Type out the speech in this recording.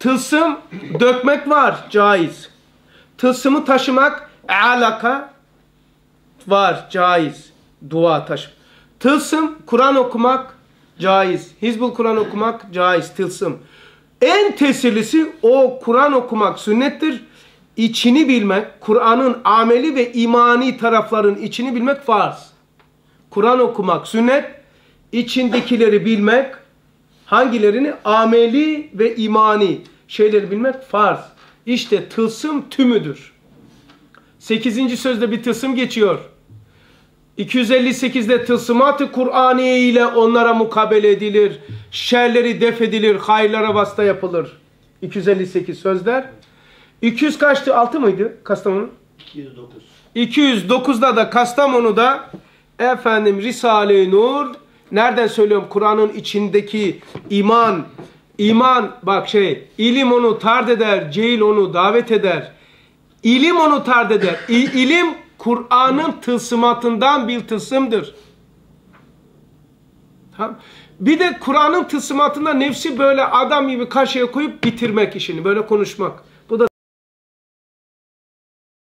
Tılsım dökmek var caiz. Tılsımı taşımak alaka var caiz. Dua taşı. Tılsım Kur'an okumak caiz. Hizbul Kur'an okumak caiz. Tılsım. En tesirlisi o Kur'an okumak sünnettir. İçini bilmek, Kur'an'ın ameli ve imani tarafların içini bilmek farz. Kur'an okumak sünnet, içindekileri bilmek, hangilerini ameli ve imani şeyleri bilmek farz. İşte tılsım tümüdür. 8. sözde bir tılsım geçiyor. 258'de tılsımat-ı Kur'aniye ile onlara mukabele edilir. Şerleri def edilir, hayırlara vasta yapılır. 258 sözler. 200 kaçtı? 6 mıydı Kastamonu? 209. 209'da da Kastamonu'da efendim Risale-i Nur nereden söylüyorum? Kur'an'ın içindeki iman iman bak şey ilim onu tard eder cehil onu davet eder. İlim onu tard eder. İ, ilim Kur'an'ın tılsımatından bir tılsımdır. Tamam. bir de Kur'an'ın tılsımatında nefsi böyle adam gibi karşıya koyup bitirmek işini böyle konuşmak